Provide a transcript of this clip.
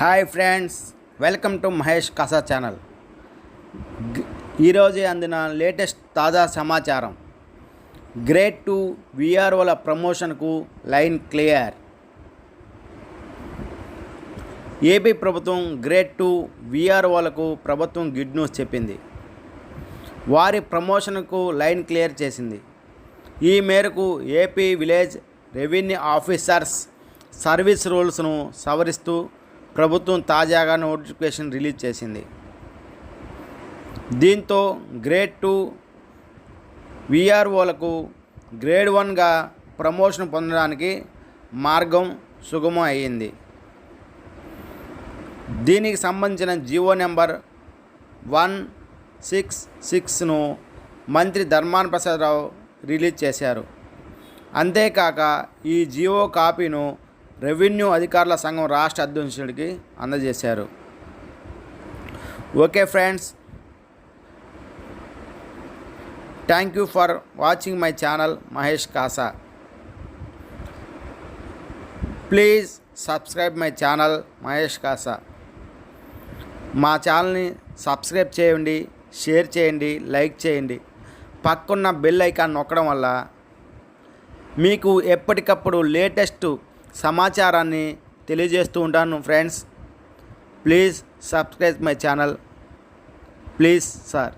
Hi friends welcome to Mahesh Kasa channel. ఈరోజు ఈరోజే అందిన లేటెస్ట్ తాజా సమాచారం. గ్రేడ్ టూ విఆర్ఓల ప్రమోషన్కు లైన్ క్లియర్. ఏపీ ప్రభుత్వం గ్రేడ్ టూ విఆర్ఓలకు ప్రభుత్వం గుడ్ న్యూస్ చెప్పింది. వారి ప్రమోషన్కు లైన్ క్లియర్ చేసింది. ఈ మేరకు AP village revenue officers service రూల్స్ను సవరిస్తూ ప్రభుత్వం తాజాగా నోటిఫికేషన్ రిలీజ్ చేసింది. దీంతో గ్రేడ్ టూ విఆర్ఓలకు గ్రేడ్ వన్గా ప్రమోషన్ పొందడానికి మార్గం సుగమం అయ్యింది. దీనికి సంబంధించిన జీవో నెంబర్ వన్ సిక్స్ సిక్స్ను మంత్రి ధర్మాన ప్రసాదరావు రిలీజ్ చేశారు. అంతేకాక ఈ జియో కాపీను రెవెన్యూ అధికారుల సంఘం రాష్ట్ర అధ్యక్షుడికి అందజేశారు. Okay friends. Thank you for watching my channel Mahesh Kasa. Please subscribe my channel Mahesh Kasa. మా ఛానల్ని సబ్స్క్రైబ్ చేయండి షేర్ చేయండి లైక్ చేయండి. పక్కన్న బెల్ ఐకాన్ నొక్కడం వల్ల మీకు ఎప్పటికప్పుడు లేటెస్ట్ సమాచారాన్ని తెలియజేస్తూ ఉంటాను friends. Please subscribe my channel. Please sir.